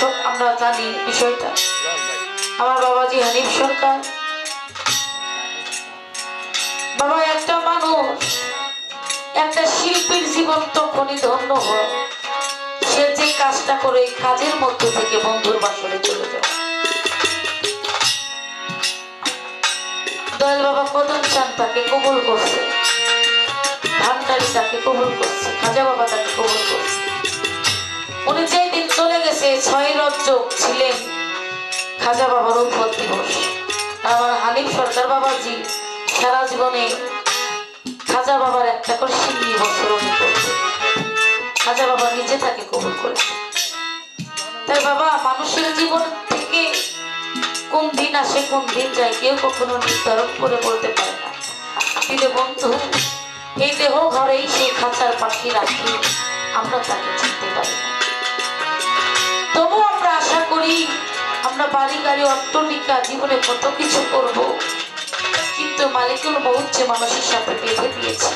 সব আমরা জানি বিষয়টা। আমার বাবাজি হানিফ সরকার। বাবা, একটা মানুষ, একটা শিল্পীর জীবন তখনই ধন্য হয়। সে যে কাজটা করে কাজের মধ্য থেকে বন্ধুর বাসরে চলে যায়। দয়াল বাবা কদম চান তাকে কবুল করছে ভান্ডারি তাকে কবুল করছে খাজা বাবা তাকে কবুল করছে উনি যেই গেছে ছয় রজ্জক ছিলেন, খাজা বাবার উপর দিবস আমার হানিফ সরকার বাবাজি সারা জীবনে খাজা বাবার একটা করে সিন্নি বছর করছে খাজা বাবা নিজে তাকে কবুল করেছে তাই বাবা, মানুষের জীবন থেকে কোন দিন আসে, কোন দিন যায়, কেউ কখনো নির্ধারণ করে বলতে পারে না। কিন্তু বন্ধু, এই দেহ ঘরেই সেই খাঁচার পাখি রাখি, আমরা তাকে চিনতে পারি না। তবু আমরা আশা করি আমরা বাড়ি গাড়ি অট্টনিকা জীবনে কত কিছু করব, কিন্তু মালিকুল যে মানুষের সাথে বেঁধে দিয়েছে।